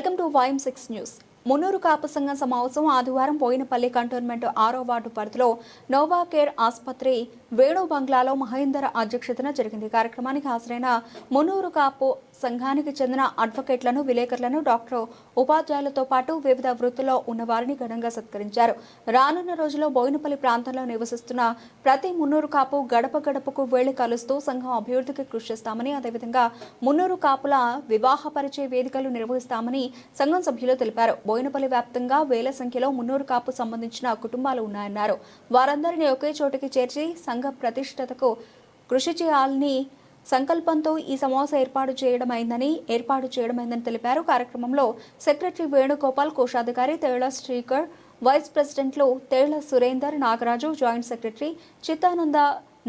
Welcome to YM6 News. Munnuru Kapu సంఘం సమావేశం ఆదివారం బోయినపల్లి కంటోన్మెంట్ ఆరో వార్డు పరిధిలో నోవా కేర్ ఆసుపత్రి వేణు బంగ్లాలో మహేందర్ అధ్యక్షతన జరిగింది. కార్యక్రమానికి హాజరైన మున్నూరు కాపు సంఘానికి చెందిన అడ్వకేట్లను విలేకరులను డాక్టర్ ఉపాధ్యాయులతో పాటు వివిధ వృత్తుల్లో ఉన్నవారిని ఘనంగా సత్కరించారు. రానున్న రోజుల్లో బోయినపల్లి ప్రాంతంలో నివసిస్తున్న ప్రతి మున్నూరు కాపు గడప గడపకు వెళ్ళి కలుస్తూ సంఘం అభివృద్ధికి కృషి చేస్తామని అదేవిధంగా మున్నూరు కాపుల వివాహ పరిచయ వేదికలు నిర్వహిస్తామని సంఘం సభ్యులు తెలిపారు. బోయినపల్లి వ్యాప్తంగా వేల సంఖ్యలో మున్నూరు కాపు సంబంధించిన కుటుంబాలు ఉన్నాయన్నారు. వారందరినీ ఒకే చోటుకి చేర్చి సంఘ ప్రతిష్టతకు కృషి చేయాలని సంకల్పంతో ఈ సమావేశం ఏర్పాటు చేయడమైందని ఏర్పాటు చేయడమైందని తెలిపారు. కార్యక్రమంలో సెక్రటరీ వేణుగోపాల్ కోశాధికారి తేళ్ళ శ్రీకర్ వైస్ ప్రెసిడెంట్లు Tella Surender Nagaraju joint secretary Chittananda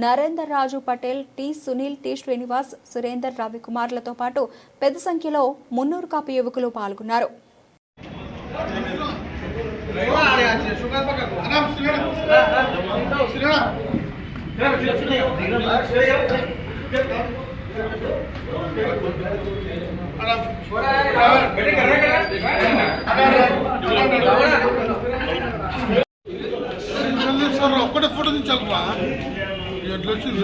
Narender Raju Patel T Sunil T Srinivas Surender రవికుమార్లతో పాటు పెద్ద సంఖ్యలో మున్నూరు కాపు యువకులు పాల్గొన్నారు. ఒక్కటే ఫోటో దించాలమ్మా. ఎట్లా వచ్చింది.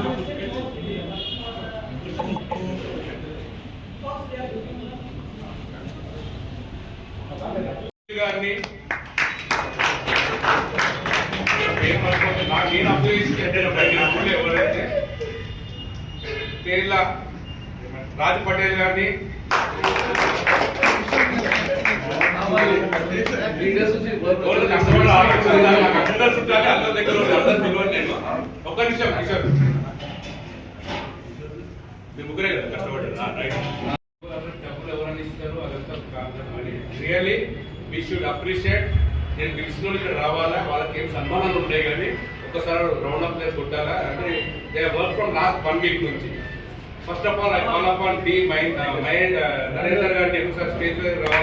గారిని నాకు నేను ఎవరైతే కేరళ రాజ్ పటేల్ గారిని. ఒక్క నిమిషం కిషోర్. మీ ముగ్గురే కదా కాదు రియల్లీ వీ షుడ్ అప్రిషియేట్ నేను పిలిచిన ఇక్కడ రావాలా? వాళ్ళకి ఏం సన్మానాలు ఉంటాయి కానీ ఒకసారి రౌండ్ అప్ ప్లేస్ కొట్టాలా? అంటే they work from last one week నుంచి. First of all I call up on the mind my Narender గారిని ఒకసారి స్టేజ్ మీద రావాలి.